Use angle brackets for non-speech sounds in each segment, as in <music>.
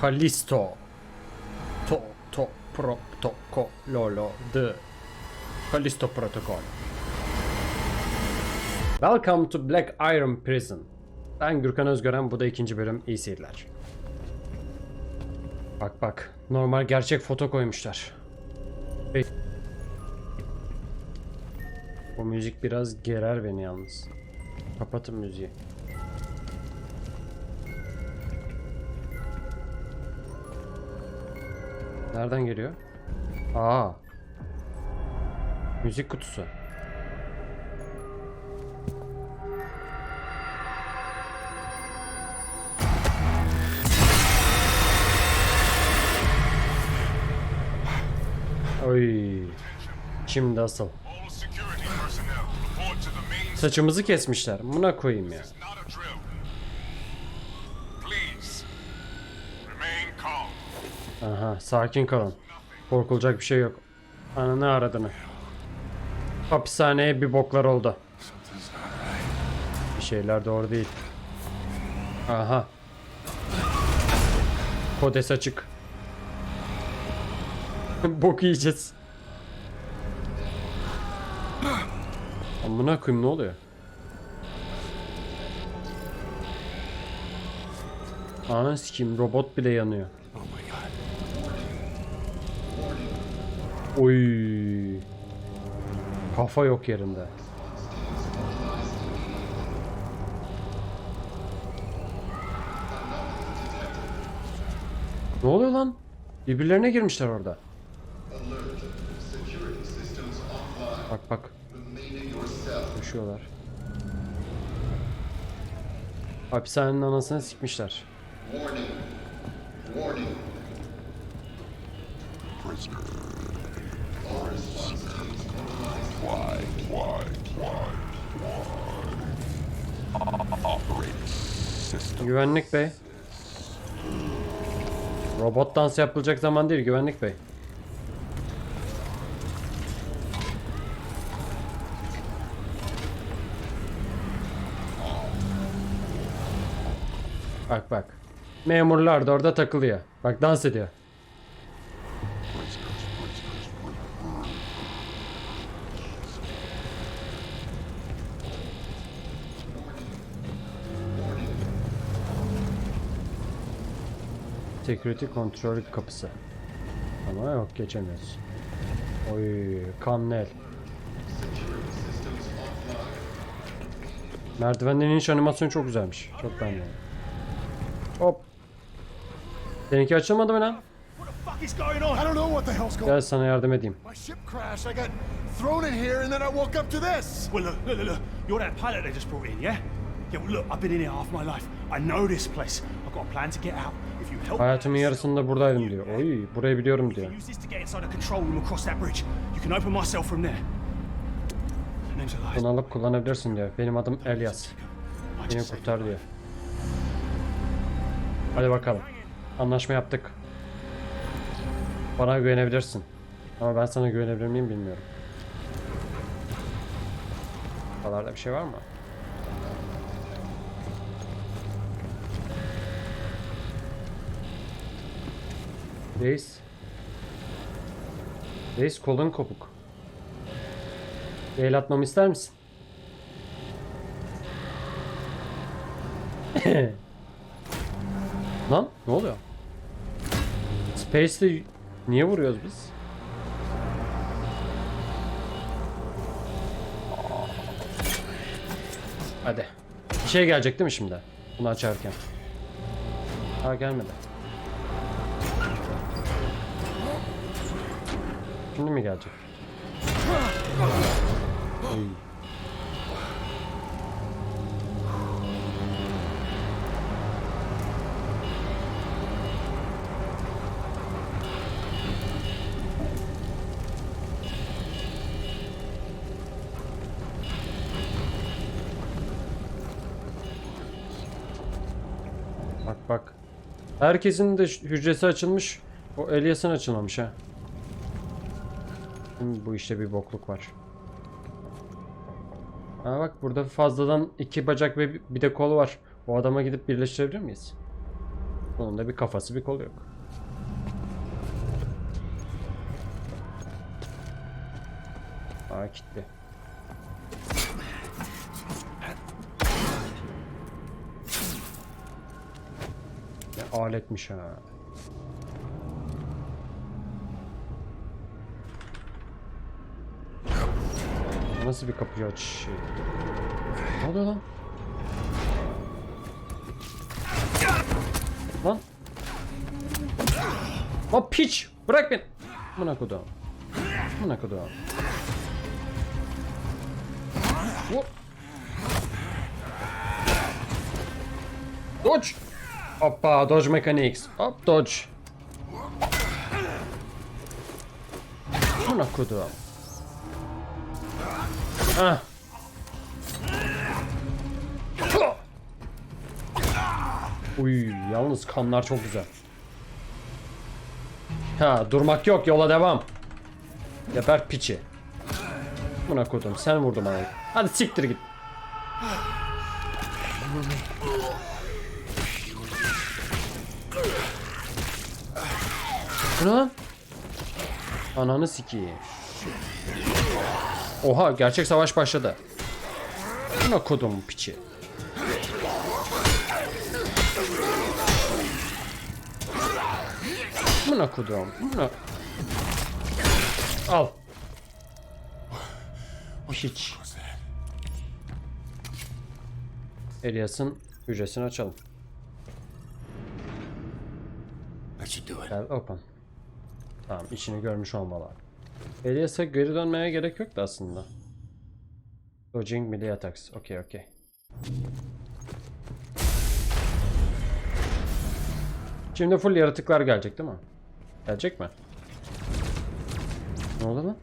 Kalisto. To to pro to ko lolo de. Kalisto protokol. Welcome to Black Iron Prison. Ben Gürkan Özgören, bu da ikinci bölüm. İyi seyirler. Bak bak, normal gerçek foto koymuşlar. Bu müzik biraz gerer beni yalnız. Kapatın müziği. Nereden geliyor? Aa. Müzik kutusu. Oy. Şimdi asıl. Saçımızı kesmişler. Buna koyayım ya. Aha, sakin kalın. Korkulacak bir şey yok. Ananı aradığını. Hapishaneye bir boklar oldu. Bir şeyler doğru değil. Aha. Kodes açık. <laughs> Bok yiyeceğiz. Amına koyayım ne oluyor? Ana sikeyim robot bile yanıyor. Oy. Kafa yok yerinde. Ne oluyor lan? Birbirlerine girmişler orada. Bak bak. Koşuyorlar. Hapishanenin anasını sikmişler. Warning. Warning. Why? Güvenlik bey. Robot dans yapılacak zaman değil güvenlik bey. Bak bak. Memurlar da orada takılıyor. Bak dans ediyor. Security kontrol kapısı. Ama yok geçemiyoruz. Oy kanlı el. Merdivenden iniş animasyonu çok güzelmiş. Çok beğendim. Hop. Seninki açılmadı mı lan? Gel sana yardım edeyim. Thrown in here and then I woke up to this. Well, look, look, look, look. You're that pilot they just brought in, yeah? Yeah, well, look, I've been in here half my life. I know this place. I've got a plan to get out. Hayatımın yarısında buradaydım diyor. Oy burayı biliyorum diyor. Bunu alıp kullanabilirsin diyor. Benim adım Elias. Beni kurtar diyor. Hadi bakalım. Anlaşma yaptık. Bana güvenebilirsin. Ama ben sana güvenebilir miyim bilmiyorum. Buralarda bir şey var mı? Reis. Reis kolun kopuk. Bir el atmamı ister misin? <coughs> Lan ne oluyor? Space'le niye vuruyoruz biz? Hadi. Bir şey gelecek değil mi şimdi? Bunu açarken. Daha gelmedi. Şimdi mi gelecek? Oy. Bak bak. Herkesin de hücresi açılmış. O Elias'ın açılmamış ha. Şimdi bu işte bir bokluk var. Ha bak burada fazladan iki bacak ve bir de kol var. O adama gidip birleştirebilir miyiz? Onun da bir kafası bir kolu yok. Aa kilitli. Ne aletmiş ha. Nasıl bir kapıyı açış şey? Ne oluyor lan? Lan. Lan piç! Bırak beni! Buna kodum. Buna kodum. Hop. Dodge! Hoppa, dodge mechanics. Hop, dodge. Buna kodum. Hah. Uy, yalnız kanlar çok güzel. Ha, durmak yok, yola devam. Geber piçi. Buna kodum, sen vurdun bana. Hadi siktir git. Bu ne lan? Ananı sikeyim. Oha gerçek savaş başladı. Buna kodum piçi. Buna kodum. Buna. Al. Hiç. Elias'ın hücresini açalım. That should do it. Open. Tamam içini görmüş olmalı. Elias'a geri dönmeye gerek yoktu aslında. Dodging melee attacks. Okey okey. Şimdi full yaratıklar gelecek değil mi? Gelecek mi? Ne oldu lan?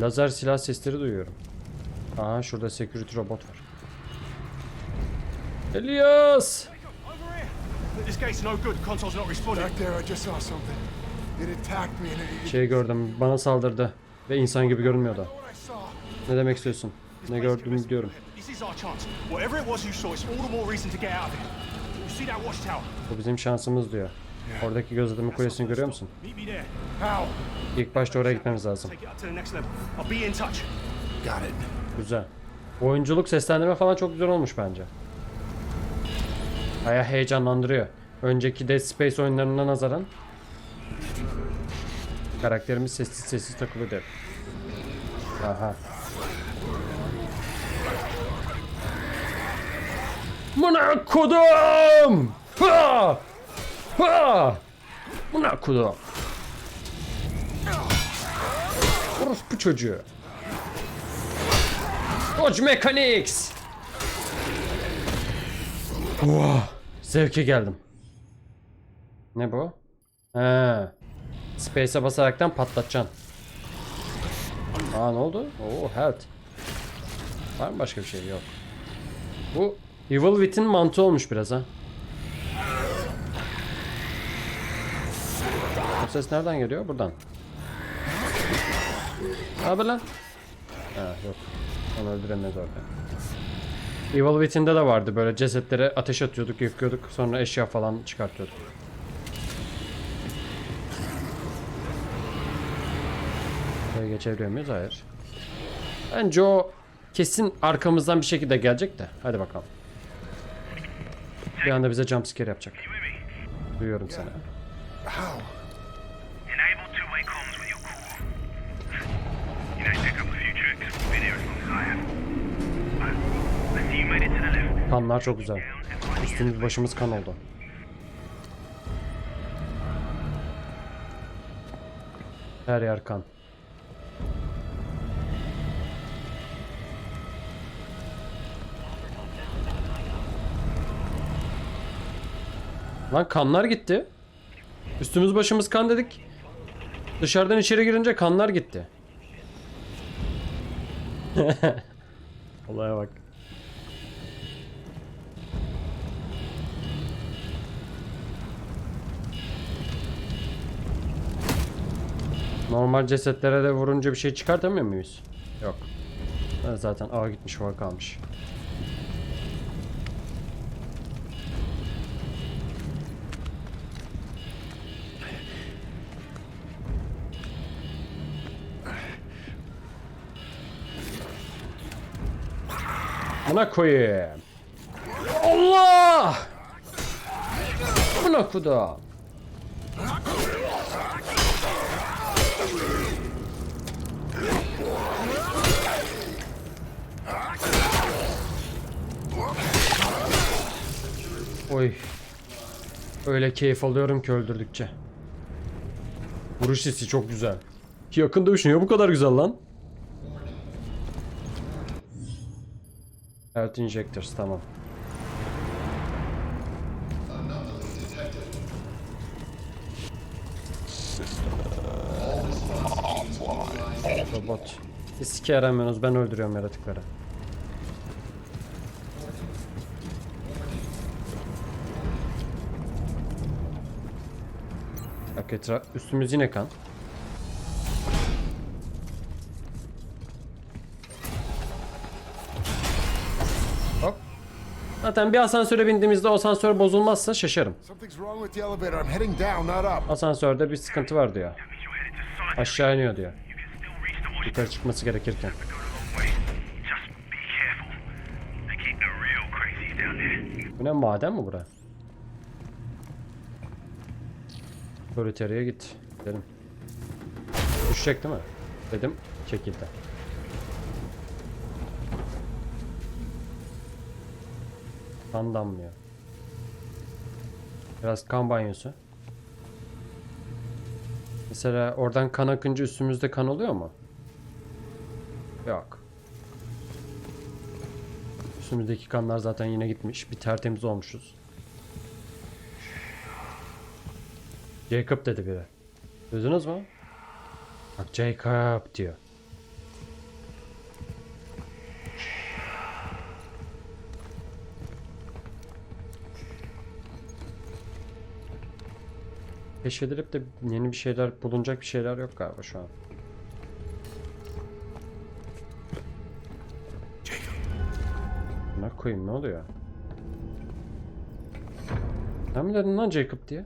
Lazer silah sesleri duyuyorum. Aha şurada security robot var. Elias! This gate's no good. Console's not responding. Back there, I just saw something. It attacked me and it, Şey gördüm, bana saldırdı ve insan gibi görünmüyordu. Ne demek istiyorsun? Ne gördüğümü could biliyorum. This is our chance. Whatever it was you saw, it's all the more reason to get out of here. You see that watchtower? Bu bizim şansımız diyor. Oradaki gözleme kulesini görüyor musun? Meet me there. How? İlk başta oraya gitmemiz lazım. Take it up to the next level. I'll be in touch. Got it. Güzel. Oyunculuk, seslendirme falan çok güzel olmuş bence. Baya heyecanlandırıyor. Önceki Dead Space oyunlarına nazaran karakterimiz sessiz sessiz takılıyor der. Aha. Buna kodum! Ha! Ha! Buna kodum! Orospu çocuğu. Dodge Mechanics! Wow, zevke geldim. Ne bu? He. Space'e basaraktan patlatacaksın. Aa ne oldu? Oo health. Var mı başka bir şey? Yok. Bu Evil Wit'in mantığı olmuş biraz ha. Bu ses nereden geliyor? Buradan. Haber lan? Ha yok. Onu öldüremez orada. Evil Within'de de vardı böyle cesetlere ateş atıyorduk, yakıyorduk, sonra eşya falan çıkartıyorduk. Buraya geçebiliyor muyuz? Hayır. Bence o kesin arkamızdan bir şekilde gelecek de. Hadi bakalım. Bir anda bize jumpscare yapacak. Duyuyorum seni. Kanlar çok güzel. Üstümüz başımız kan oldu. Her yer kan. Lan kanlar gitti. Üstümüz başımız kan dedik. Dışarıdan içeri girince kanlar gitti. <laughs> Olaya bak. Normal cesetlere de vurunca bir şey çıkartamıyor muyuz? Yok. Zaten A gitmiş var kalmış. Buna koyayım. Allah! Buna kuda. Oy. Öyle keyif alıyorum ki öldürdükçe. Vuruş hissi çok güzel. Yakın dövüş niye bu kadar güzel lan? Evet injectors tamam. Robot. Siz sike yaramıyorsunuz ben öldürüyorum yaratıkları. Etraf üstümüz yine kan. Hop. Zaten bir asansöre bindiğimizde o asansör bozulmazsa şaşarım. Asansörde bir sıkıntı var diyor. Aşağı iniyor diyor. Yukarı çıkması gerekirken. Bu ne maden mi bura? Solitaire'ye git. Dedim. Düşecek değil mi? Dedim. Çekildi. Kan damlıyor. Biraz kan banyosu. Mesela oradan kan akınca üstümüzde kan oluyor mu? Yok. Üstümüzdeki kanlar zaten yine gitmiş. Bir tertemiz olmuşuz. Jacob dedi biri. Duydunuz mu? Bak Jacob diyor. Keşfedilip de yeni bir şeyler bulunacak bir şeyler yok galiba şu an. Buna koyayım ne oluyor? Sen mi dedin lan Jacob diye?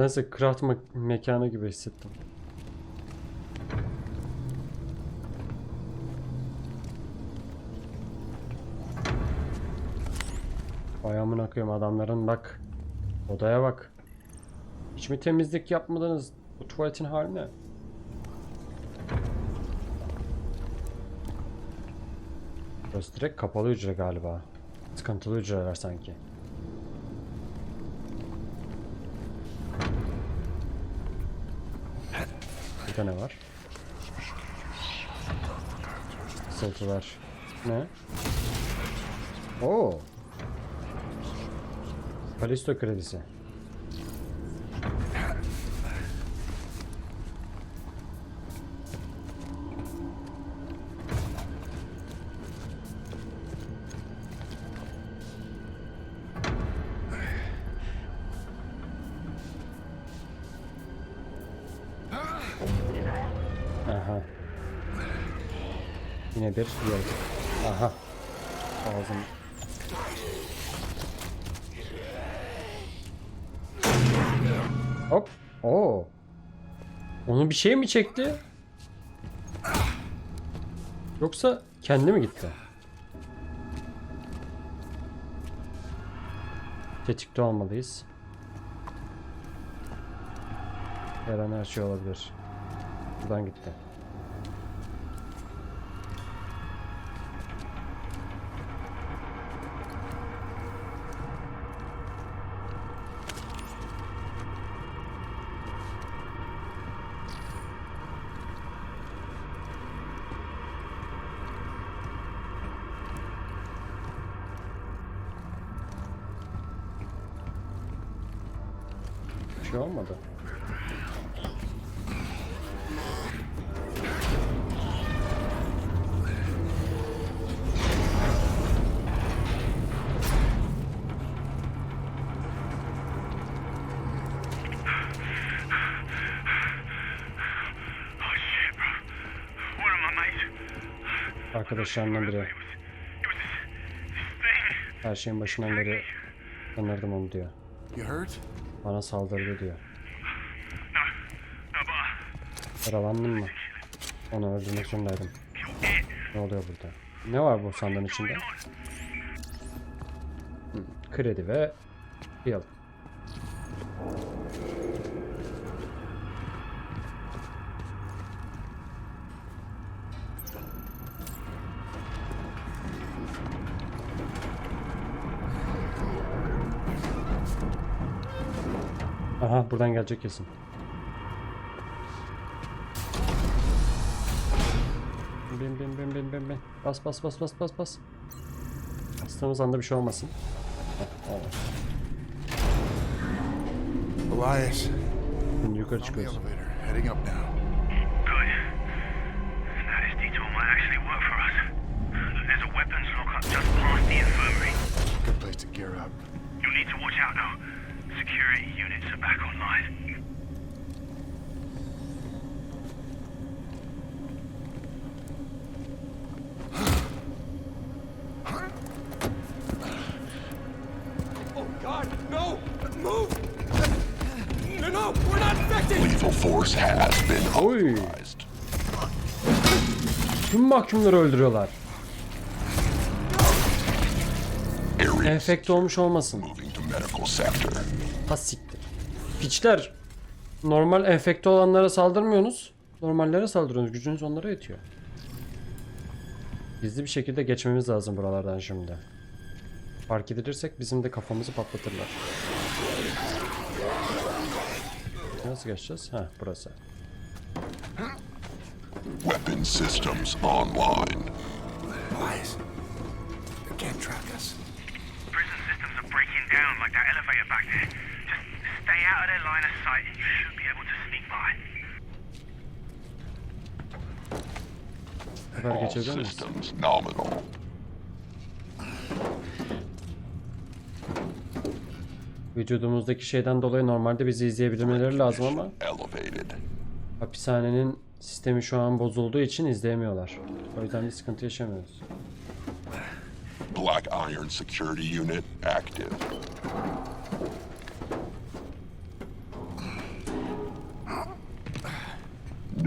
Nedense craft me- mekanı gibi hissettim. Ayağımın akıyorum adamların bak. Odaya bak. Hiç mi temizlik yapmadınız bu tuvaletin haline? Burası direkt kapalı hücre galiba. Sıkıntılı hücreler sanki. Burada ne var? Sıltılar. Ne? Oo. Kalisto kredisi. Yine bir yol. Aha. Ağzım. Hop. Oo. Onu bir şey mi çekti? Yoksa kendi mi gitti? Tetikte olmalıyız. Her an her şey olabilir. Buradan gitti. şey olmadı. Arkadaşlarımdan biri her şeyin başından beri tanırdım onu diyor. You hurt? Bana saldırdı diyor. Yaralandın mı? Onu öldürmek zorundaydım. Ne oluyor burada? Ne var bu sandığın içinde? Kredi ve yıl. Buradan gelecek kesin. Bin bin bin bin bin bin. Bas bas bas bas bas bas. Bastığımız anda bir şey olmasın. Elias, Şimdi yukarı çıkıyoruz. elevator, heading up now. Good. Now this detour might actually work for us. There's a weapons lockup just past the infirmary. Good place to gear up. You'll need to watch out though. Security units are back online. Oh God, no! Move! No, no, we're not infected! Lethal force has been Oy. authorized. Tüm mahkumları öldürüyorlar. Area Enfekte olmuş olmasın. moving. Ha siktir. Piçler. Normal enfekte olanlara saldırmıyorsunuz. Normallere saldırıyorsunuz. Gücünüz onlara yetiyor. Gizli bir şekilde geçmemiz lazım buralardan şimdi. Fark edilirsek bizim de kafamızı patlatırlar. Nasıl geçeceğiz? Ha burası. Weapon systems online. All geçebilir miyiz? systems nominal. Vücudumuzdaki şeyden dolayı normalde bizi izleyebilmeleri lazım ama Elevated. hapishanenin sistemi şu an bozulduğu için izleyemiyorlar. O yüzden bir sıkıntı yaşamıyoruz. Black Iron Security Unit active.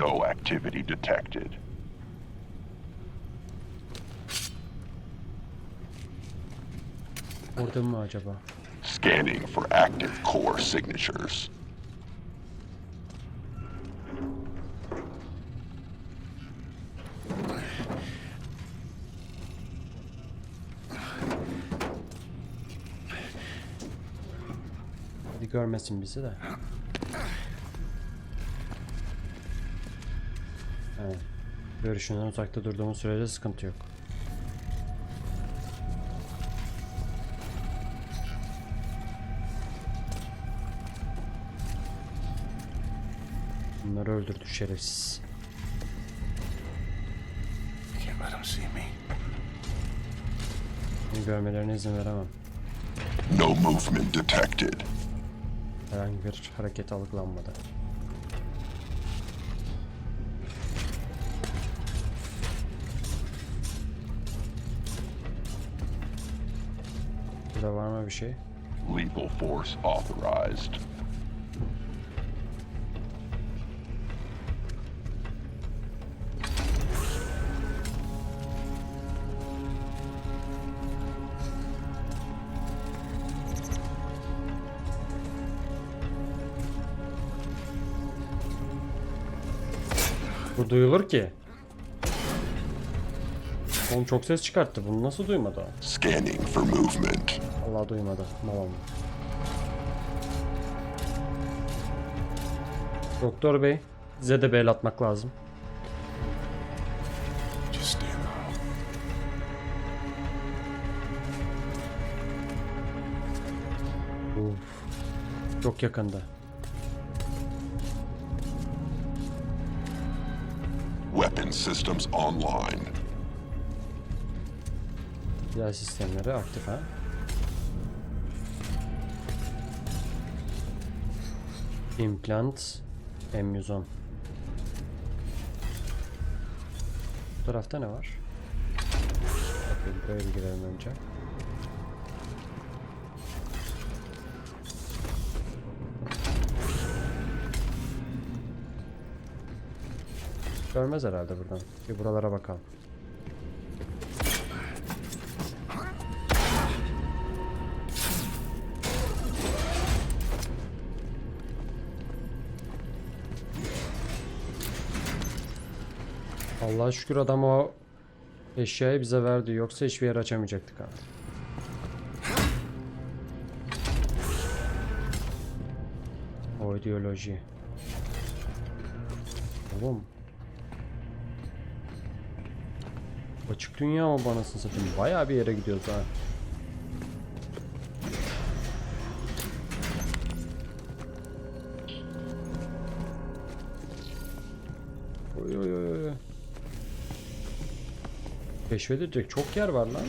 No activity detected. Orada mı acaba? Scanning for active core signatures. Hadi görmesin bizi de. Evet. Görüşünden uzakta durduğumuz sürece sıkıntı yok. Bunları öldürdü şerefsiz. Bunu görmelerine izin veremem. No movement detected. Herhangi bir hareket algılanmadı. Mı bir şey? Lethal force authorized. Bu duyulur ki. Oğlum çok ses çıkarttı. Bunu nasıl duymadı o? Scanning for movement. Allah duymadı. Tamam. Doktor bey, size de bel atmak lazım. Uf. Çok yakında. Weapon systems online. Silah sistemleri aktif ha. Implant M110. Bu tarafta ne var? Buraya bir girelim önce. Görmez herhalde buradan. Bir buralara bakalım. Allah'a şükür adam o eşyayı bize verdi. Yoksa hiçbir yer açamayacaktık abi. O ideoloji. Oğlum. Açık dünya mı bana satayım? Bayağı bir yere gidiyoruz ha. Keşfedilecek çok yer var lan.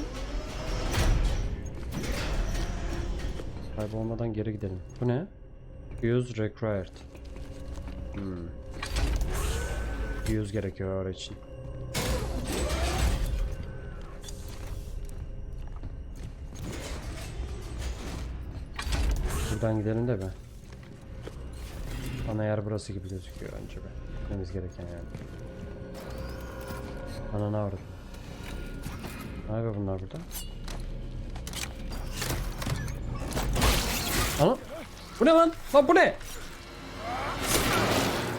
Kaybolmadan geri gidelim. Bu ne? Use required. Hmm. Use gerekiyor oraya için. Buradan gidelim de be. Ana yer burası gibi gözüküyor önce be. Gitmemiz gereken yani. Ana ne avradım. Ne yapıyor bunlar burada? Ana. Bu ne lan? Lan bu ne?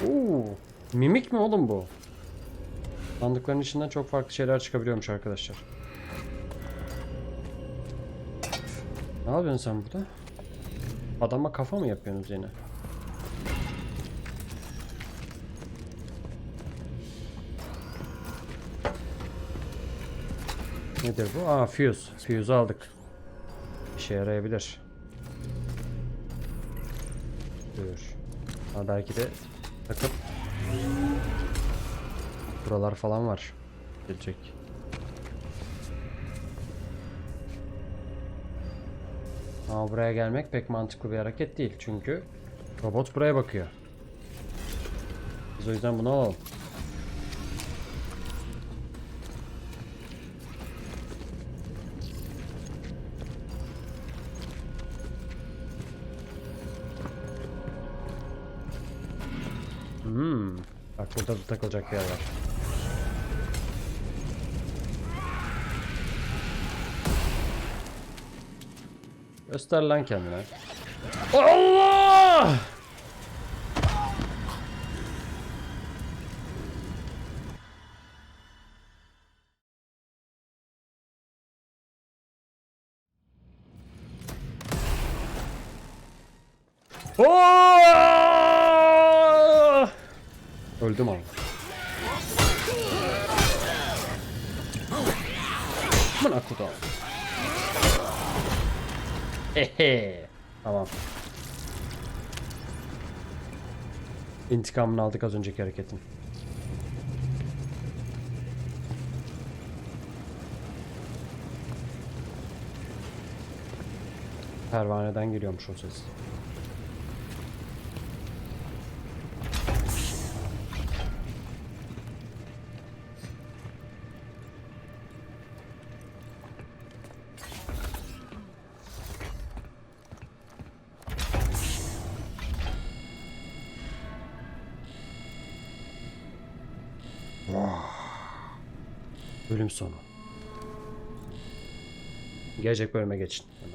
Oo. Mimik mi oğlum bu? Sandıkların içinden çok farklı şeyler çıkabiliyormuş arkadaşlar. Ne yapıyorsun sen burada? Adama kafa mı yapıyorsunuz yine? Nedir bu? Aa fuse. Fuse aldık. İşe yarayabilir. Dur. Ha belki de takıp buralar falan var. Gelecek. Ama buraya gelmek pek mantıklı bir hareket değil. Çünkü robot buraya bakıyor. Biz o yüzden bunu alalım. Bak burada da takılacak yer var. Göster lan kendine. Allah! İntikamını aldık az önceki hareketin. Pervaneden geliyormuş o ses. Gelecek bölüme geçin hemen.